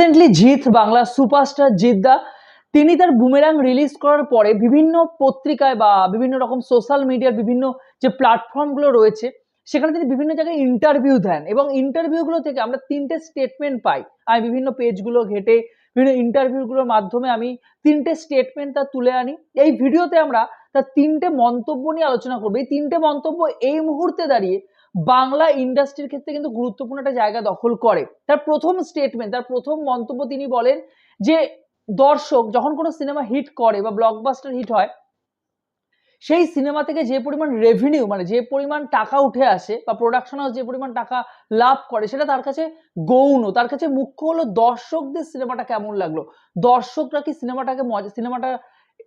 Recently Jeet Bangla superstar জিদ্দা তিনি তার বুমেরাং রিলিজ করার পরে বিভিন্ন পত্রিকায় বা বিভিন্ন রকম সোশ্যাল মিডিয়ার বিভিন্ন যে প্ল্যাটফর্মগুলো রয়েছে, সেখানে তিনি বিভিন্ন জায়গায় ইন্টারভিউ দেন এবং ইন্টারভিউগুলো থেকে আমরা তিনটে স্টেটমেন্ট পাই। আমি বিভিন্ন পেজগুলো ঘেটে, বিভিন্ন ইন্টারভিউগুলোর মাধ্যমে আমি তিনটে স্টেটমেন্ট তার তুলে আনি। এই ভিডিওতে আমরা তার তিনটে মন্তব্য নিয়ে আলোচনা করব। এই তিনটে মন্তব্য এই মুহূর্তে দাঁড়িয়ে বাংলা ইন্ডাস্ট্রির ক্ষেত্রে কিন্তু গুরুত্বপূর্ণ একটা জায়গা দখল করে। তার প্রথম স্টেটমেন্ট তার প্রথম মন্তব্য তিনি বলেন যে, দর্শক যখন কোনো সিনেমা হিট করে বা ব্লকবাস্টার হিট হয়, সেই সিনেমা থেকে যে পরিমাণ রেভিনিউ মানে যে পরিমাণ টাকা উঠে আসে বা প্রোডাকশন হাউস যে পরিমাণ টাকা লাভ করে, সেটা তার কাছে গৌণ। তার কাছে মুখ্য হলো, দর্শকদের সিনেমাটা কেমন লাগল? দর্শকরা কি সিনেমাটাকে মজা সিনেমাটা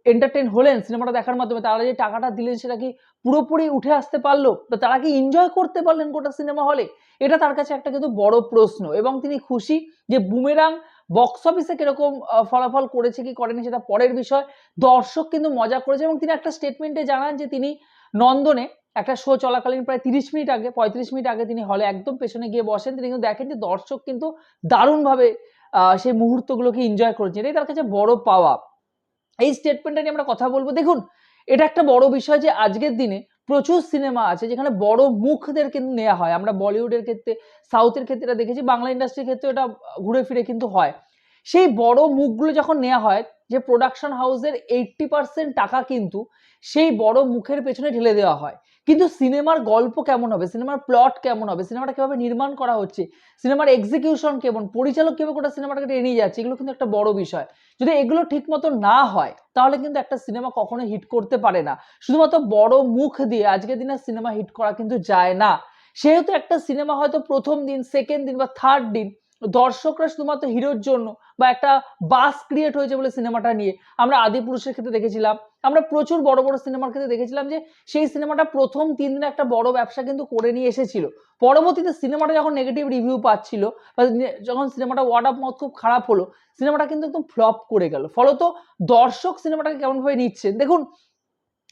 এন্টারটেন হলেন সিনেমাটা দেখার মাধ্যমে, তারা যে টাকাটা দিলেন সেটা কি পুরোপুরি উঠে আসতে পারল? তো তারা কি এনজয় করতে পারলেন গোটা সিনেমা হলে এটা তার কাছে একটা কিন্তু বড় প্রশ্ন এবং তিনি খুশি যে বুমেরাং বক্স অফিসে কীরকম ফলাফল করেছে কি করেনি সেটা পরের বিষয়। দর্শক কিন্তু মজা করেছে এবং তিনি একটা স্টেটমেন্টে জানান যে তিনি নন্দনে একটা শো চলাকালীন প্রায় তিরিশ মিনিট আগে, পঁয়ত্রিশ মিনিট আগে তিনি হলে একদম পেছনে গিয়ে বসেন। তিনি কিন্তু দেখেন যে দর্শক কিন্তু দারুণভাবে সেই মুহূর্তগুলোকে এনজয় করেছে এটাই তার কাছে বড় পাওয়া। এই স্টেটমেন্টটা নিয়ে আমরা কথা বলব। দেখুন, এটা একটা বড় বিষয় যে আজকের দিনে প্রচুর সিনেমা আছে যেখানে বড় মুখদের কিন্তু নেওয়া হয়। আমরা বলিউডের ক্ষেত্রে, সাউথের ক্ষেত্রে এটা দেখেছি, বাংলা ইন্ডাস্ট্রির ক্ষেত্রে এটা ঘুরে ফিরে কিন্তু হয়। সেই বড় মুখগুলো যখন নেওয়া হয় যে প্রোডাকশন হাউসের এইট্টি পার্সেন্ট টাকা কিন্তু সেই বড় মুখের পেছনে ঢেলে দেওয়া হয়। কিন্তু সিনেমার গল্প কেমন হবে? সিনেমার প্লট কেমন হবে? সিনেমাটা কীভাবে নির্মাণ করা হচ্ছে? সিনেমার এক্সিকিউশন কেমন? পরিচালক কীভাবে গোটা সিনেমাটাকে টেনে যাচ্ছে? এগুলো কিন্তু একটা বড় বিষয়। যদি এগুলো ঠিক মতো না হয়, তাহলে কিন্তু একটা সিনেমা কখনো হিট করতে পারে না। শুধুমাত্র বড় মুখ দিয়ে আজকের দিনে সিনেমা হিট করা কিন্তু যায় না। সেহেতু একটা সিনেমা হয়তো প্রথম দিন সেকেন্ড দিন বা থার্ড দিন দর্শকরা শুধুমাত্র হিরোর জন্য বা একটা বাস ক্রিয়েট হয়েছে বলে সিনেমাটা নিয়ে। আমরা আদি পুরুষের ক্ষেত্রে দেখেছিলাম। আমরা প্রচুর বড় বড় সিনেমার ক্ষেত্রে দেখেছিলাম যে, সেই সিনেমাটা প্রথম তিন দিনে একটা বড় ব্যবসা কিন্তু করে নিয়ে এসেছিল। পরবর্তীতে সিনেমাটা যখন নেগেটিভ রিভিউ পাচ্ছিল, বা যখন সিনেমাটা ওয়ার্ড অফ মাউথ খুব খারাপ হলো, সিনেমাটা কিন্তু একদম ফ্লপ করে গেল। ফলত দর্শক সিনেমাটাকে কেমনভাবে নিচ্ছেন দেখুন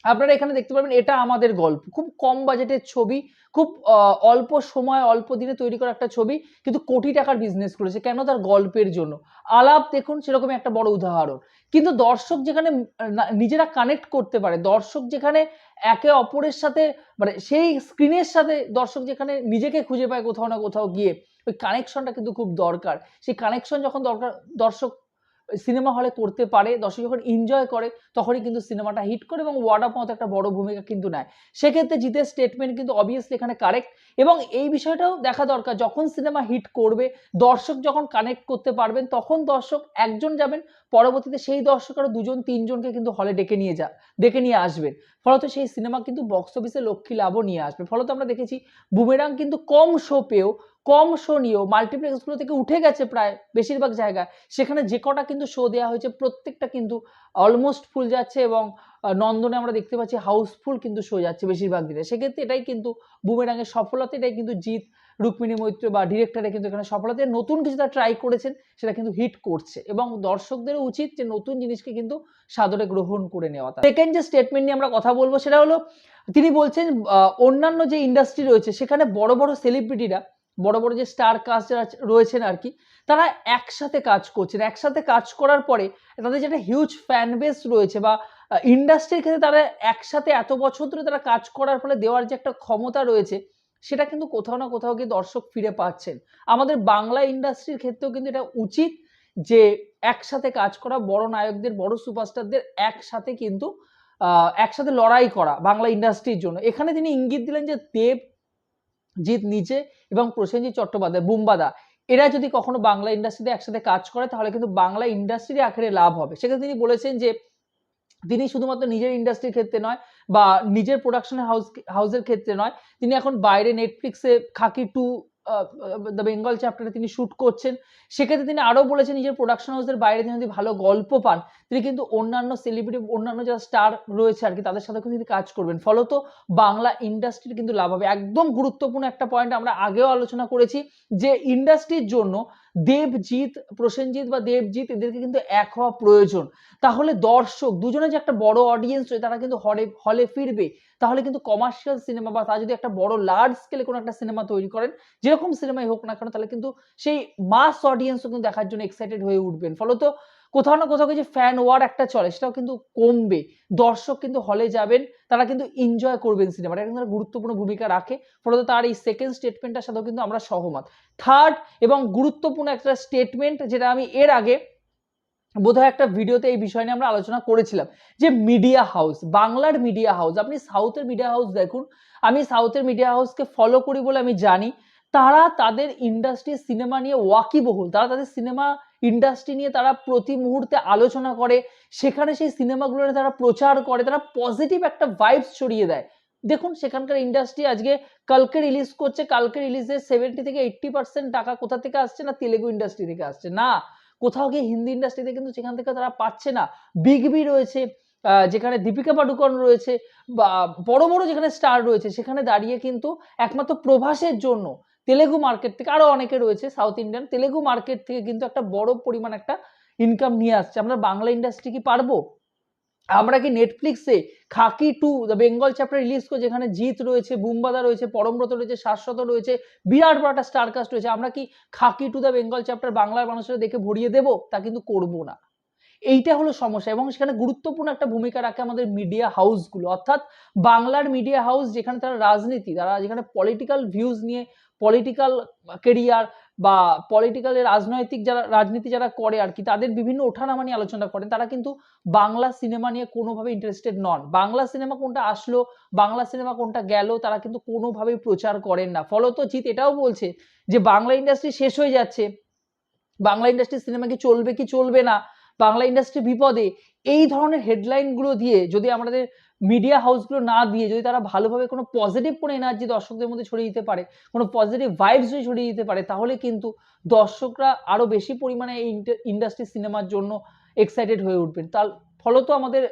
আপনারা এখানে দেখতে পারবেন এটা আমাদের গল্প। খুব কম বাজেটের ছবি, খুব অল্প সময়, অল্প দিনে তৈরি করা একটা ছবি, কিন্তু কোটি টাকার বিজনেস করেছে, কেন তার গল্পের জন্য? আলাপ দেখুন, সেরকম একটা বড় উদাহরণ। কিন্তু দর্শক যেখানে নিজেরা কানেক্ট করতে পারে, দর্শক যেখানে একে অপরের সাথে মানে সেই স্ক্রিনের সাথে দর্শক যেখানে নিজেকে খুঁজে পায় কোথাও না কোথাও গিয়ে, ওই কানেকশনটা কিন্তু খুব দরকার। সেই কানেকশন যখন দরকার, দর্শক সিনেমা হলে করতে পারে, দর্শক যখন এনজয় করে, তখনই কিন্তু সিনেমাটা হিট করে এবং ওয়ার্ড অফ মাউথ একটা বড় ভূমিকা কিন্তু নেয়। সেক্ষেত্রে জিতের স্টেটমেন্ট কিন্তু অবভিয়াসলি এখানে কারেক্ট এবং এই বিষয়টাও দেখা দরকার, যখন সিনেমা হিট করবে, দর্শক যখন কানেক্ট করতে পারবেন, তখন দর্শক একজন যাবেন, পরবর্তীতে সেই দর্শক আরও দুজন, তিনজনকে কিন্তু হলে ডেকে নিয়ে যা, ডেকে নিয়ে আসবেন। ফলত সেই সিনেমা কিন্তু বক্স অফিসে লক্ষ্মী লাভও নিয়ে আসবে। ফলত আমরা দেখেছি বুমেরাং কিন্তু কম শো পেয়েও, কম শো নিয়েও মাল্টিপ্লেক্সগুলো থেকে উঠে গেছে প্রায় বেশিরভাগ জায়গায়। সেখানে যে কটা কিন্তু শো দেওয়া হয়েছে, প্রত্যেকটা কিন্তু অলমোস্ট ফুল যাচ্ছে এবং নন্দনে আমরা দেখতে পাচ্ছি হাউসফুল কিন্তু শো যাচ্ছে বেশিরভাগ দিনে। সেক্ষেত্রে এটাই কিন্তু বুমেরাঙের সফলতা, এটাই কিন্তু জিৎ, রুক্মিণী মৈত্র বা ডিরেক্টরে কিন্তু এখানে সফলতা। নতুন কিছু তারা ট্রাই করেছেন, সেটা কিন্তু হিট করছে। এবং দর্শকদেরও উচিত যে নতুন জিনিসকে কিন্তু সাদরে গ্রহণ করে নেওয়া। সেকেন্ড যে স্টেটমেন্ট নিয়ে আমরা কথা বলব, সেটা হলো, তিনি বলছেন অন্যান্য যে ইন্ডাস্ট্রি রয়েছে, সেখানে বড় বড় সেলিব্রিটিরা বড় বড় যে স্টার কাস্ট যারা রয়েছেন আর কি, তারা একসাথে কাজ করছেন। একসাথে কাজ করার পরে তাদের যে একটা হিউজ ফ্যান বেস রয়েছে বা ইন্ডাস্ট্রির ক্ষেত্রে তারা একসাথে এত বছর ধরে তারা কাজ করার ফলে দেওয়ার যে একটা ক্ষমতা রয়েছে, সেটা কিন্তু কোথাও না কোথাও গিয়ে দর্শক ফিরে পাচ্ছেন। আমাদের বাংলা ইন্ডাস্ট্রির ক্ষেত্রেও কিন্তু এটা উচিত যে একসাথে কাজ করা, বড় নায়কদের, বড় সুপারস্টারদের একসাথে কিন্তু একসাথে লড়াই করা বাংলা ইন্ডাস্ট্রির জন্য। এখানে তিনি ইঙ্গিত দিলেন যে দেব, জিৎ নিজে এবং প্রসেনজিৎ চট্টোপাধ্যায়, বুম্বাদা, এরা যদি কখনো বাংলা ইন্ডাস্ট্রিতে একসাথে কাজ করে, তাহলে কিন্তু বাংলা ইন্ডাস্ট্রির আখেরে লাভ হবে। সেক্ষেত্রে তিনি বলেছেন যে তিনি শুধুমাত্র নিজের ইন্ডাস্ট্রির ক্ষেত্রে নয় বা নিজের প্রোডাকশন হাউস হাউসের ক্ষেত্রে নয়, তিনি এখন বাইরে নেটফ্লিক্সে খাকি টু দ্য বেঙ্গল চ্যাপ্টারে তিনি শ্যুট করছেন। সেক্ষেত্রে তিনি আরও বলেছেন, নিজের প্রোডাকশন হাউসের বাইরে তিনি যদি ভালো গল্প পান, তিনি কিন্তু অন্যান্য সেলিব্রিটি অন্যান্য যারা স্টার রয়েছে আর কি তাদের সাথে তিনি কাজ করবেন। ফলত বাংলা ইন্ডাস্ট্রির কিন্তু লাভ হবে। একদম গুরুত্বপূর্ণ একটা পয়েন্ট আমরা আগেও আলোচনা করেছি যে ইন্ডাস্ট্রির জন্য দেবজিৎ, প্রসেনজিৎ বা দেবজিৎ এদেরকে কিন্তু এক হওয়া প্রয়োজন। তাহলে দর্শক, দুজনে যে একটা বড় অডিয়েন্স রয়েছে, তারা কিন্তু হলে হলে ফিরবে। তাহলে কিন্তু কমার্শিয়াল সিনেমা বা তা যদি একটা বড় লার্জ স্কেলে কোনো একটা সিনেমা তৈরি করেন, যেরকম সিনেমাই হোক না কেন, তাহলে কিন্তু সেই মাস অডিয়েন্সও কিন্তু দেখার জন্য এক্সাইটেড হয়ে উঠবেন। ফলত কোথাও না কোথাও যে ফ্যান ওয়ার একটা চলে, সেটাও কিন্তু কমবে। দর্শক কিন্তু হলে যাবেন, তারা কিন্তু এনজয় করবেন সিনেমাটা এটা কিন্তু গুরুত্বপূর্ণ ভূমিকা রাখে। ফলত তার এই সেকেন্ড স্টেটমেন্টটার সাথেও কিন্তু আমরা সহমত। থার্ড এবং গুরুত্বপূর্ণ একটা স্টেটমেন্ট যেটা আমি এর আগে বোধহয় একটা ভিডিওতে এই বিষয় নিয়ে আমরা আলোচনা করেছিলাম যে মিডিয়া হাউস বাংলার মিডিয়া হাউস আপনি সাউথের মিডিয়া হাউস দেখুন, আমি সাউথের মিডিয়া হাউসকে ফলো করি বলে আমি জানি, তারা তাদের ইন্ডাস্ট্রি সিনেমা নিয়ে ওয়াকিবহুল, তারা তাদের সিনেমা ইন্ডাস্ট্রি নিয়ে তারা প্রতি মুহূর্তে আলোচনা করে, সেখানে সেই সিনেমাগুলো তারা প্রচার করে, তারা পজিটিভ একটা ভাইবস ছড়িয়ে দেয়। দেখুন, সেখানকার ইন্ডাস্ট্রি আজকে কালকে রিলিজ করছে, কালকে রিলিজের সেভেন্টি থেকে এইট্টি পার্সেন্ট টাকা কোথা থেকে আসছে না তেলেগু ইন্ডাস্ট্রি থেকে আসছে? না কোথাও গিয়ে হিন্দি ইন্ডাস্ট্রিতে কিন্তু সেখান থেকে তারা পাচ্ছে না। বিগ বি রয়েছে যেখানে দীপিকা পাডুকোন রয়েছে, বা বড় বড় যেখানে স্টার রয়েছে, সেখানে দাঁড়িয়ে কিন্তু একমাত্র প্রভাসের জন্য তেলেগু মার্কেট থেকে আরও অনেকে রয়েছে সাউথ ইন্ডিয়ান তেলেগু মার্কেট থেকে কিন্তু একটা বড় পরিমাণ একটা ইনকাম নিয়ে আসছে। আমরা বাংলা ইন্ডাস্ট্রি কি পারব? আমরা কি নেটফ্লিক্সে Khakee two the Bengal chapter release করে যেখানে জিৎ রয়েছে, বুম্বাদা রয়েছে পরমব্রত রয়েছে, শাশ্বত রয়েছে, বিরাট বড় একটা স্টার কাস্ট রয়েছে। আমরা কি খাকি টু দ্য বেঙ্গল চ্যাপ্টার বাংলার মানুষের দেখে ভরিয়ে দেব? তা কিন্তু করব না। এইটা হলো সমস্যা এবং সেখানে গুরুত্বপূর্ণ একটা ভূমিকা রাখে আমাদের মিডিয়া হাউসগুলো অর্থাৎ বাংলার মিডিয়া হাউস যেখানে তারা রাজনীতি, তারা যেখানে পলিটিক্যাল ভিউজ নিয়ে পলিটিক্যাল কেরিয়ার বা পলিটিক্যাল রাজনৈতিক যারা, রাজনীতি যারা করে আর কি, তাদের বিভিন্ন ওঠানামা নিয়ে আলোচনা করেন, তারা কিন্তু বাংলা সিনেমা নিয়ে কোনোভাবে ইন্টারেস্টেড নন। বাংলা সিনেমা কোনটা আসলো, বাংলা সিনেমা কোনটা গেল, তারা কিন্তু কোনোভাবেই প্রচার করেন না। ফলত জিৎ এটাও বলছে যে, বাংলা ইন্ডাস্ট্রি শেষ হয়ে যাচ্ছে। বাংলা ইন্ডাস্ট্রি সিনেমা কি চলবে কি চলবে না? বাংলা ইন্ডাস্ট্রি বিপদে। এই ধরনের হেডলাইনগুলো দিয়ে যদি আমাদের মিডিয়া হাউসগুলো না দিয়ে যদি তারা ভালোভাবে কোনো পজিটিভ কোনো এনার্জি দর্শকদের মধ্যে ছড়িয়ে দিতে পারে, কোনো পজিটিভ ভাইবস যদি ছড়িয়ে দিতে পারে, তাহলে কিন্তু দর্শকরা আরও বেশি পরিমাণে এই ইন্ডাস্ট্রি সিনেমার জন্য এক্সাইটেড হয়ে উঠবেন। তার ফলত আমাদের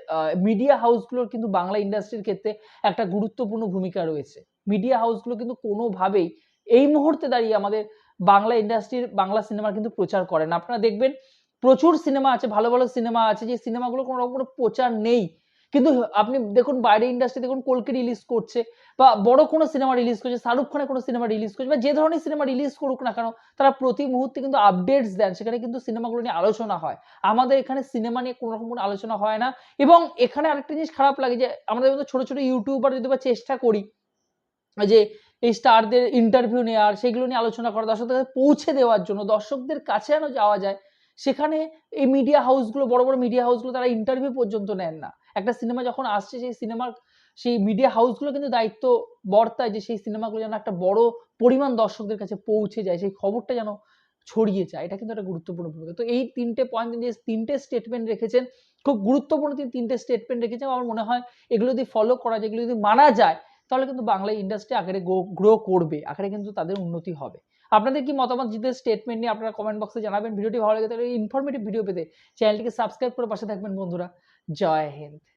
মিডিয়া হাউসগুলোর কিন্তু বাংলা ইন্ডাস্ট্রির ক্ষেত্রে একটা গুরুত্বপূর্ণ ভূমিকা রয়েছে। মিডিয়া হাউসগুলো কিন্তু কোনোভাবেই এই মুহূর্তে দাঁড়িয়ে আমাদের বাংলা ইন্ডাস্ট্রির বাংলা সিনেমার কিন্তু প্রচার করেন আপনারা দেখবেন প্রচুর সিনেমা আছে, ভালো ভালো সিনেমা আছে, যে সিনেমাগুলো কোনো রকম কোনো প্রচার নেই। কিন্তু আপনি দেখুন বাইরে ইন্ডাস্ট্রি দেখুন কলকে রিলিজ করছে বা বড় কোনো সিনেমা রিলিজ করছে, শাহরুখ খানের কোনো সিনেমা রিলিজ করছে বা যে ধরনের সিনেমা রিলিজ করুক না কেন, তারা প্রতি মুহূর্তে কিন্তু আপডেটস দেন। সেখানে কিন্তু সিনেমাগুলো নিয়ে আলোচনা হয়। আমাদের এখানে সিনেমা নিয়ে কোনো রকম কোনো আলোচনা হয় না এবং এখানে আরেকটা জিনিস খারাপ লাগে যে আমাদের মতো ছোটো ছোট ইউটিউবার যদি বা চেষ্টা করি যে এই স্টারদের ইন্টারভিউ নেওয়ার, সেগুলো নিয়ে আলোচনা করা দর্শকদের পৌঁছে দেওয়ার জন্য, দর্শকদের কাছে যেন যাওয়া যায় সেখানে এই মিডিয়া হাউসগুলো বড় বড় মিডিয়া হাউসগুলো তারা ইন্টারভিউ পর্যন্ত নেন না। একটা সিনেমা যখন আসছে, সেই সিনেমার সেই মিডিয়া হাউসগুলো কিন্তু দায়িত্ব বর্তায় যে সেই সিনেমাগুলো যেন একটা বড় পরিমাণ দর্শকদের কাছে পৌঁছে যায়, সেই খবরটা যেন ছড়িয়ে যায়। এটা কিন্তু একটা গুরুত্বপূর্ণ ভূমিকা। তো এই তিনটে পয়েন্ট যে তিনটে স্টেটমেন্ট রেখেছেন, খুব গুরুত্বপূর্ণ তিনি তিনটে স্টেটমেন্ট রেখেছেন। আমার মনে হয় এগুলো যদি ফলো করা যায়, এগুলো যদি মানা যায়, তাহলে কিন্তু বাংলা ইন্ডাস্ট্রি আকারে গ্রো করবে, আকারে কিন্তু তাদের উন্নতি হবে। আপনাদের কি মতামত? জিতের স্টেটমেন্ট নিয়ে আপনারা কমেন্ট বক্সে জানাবেন। ভিডিওটি ভালো লাগে তাহলে ইনফরমেটিভ ভিডিও পেতে চ্যানেলটিকে সাবস্ক্রাইব করে পাশে থাকবেন বন্ধুরা। জয় হিন্দ।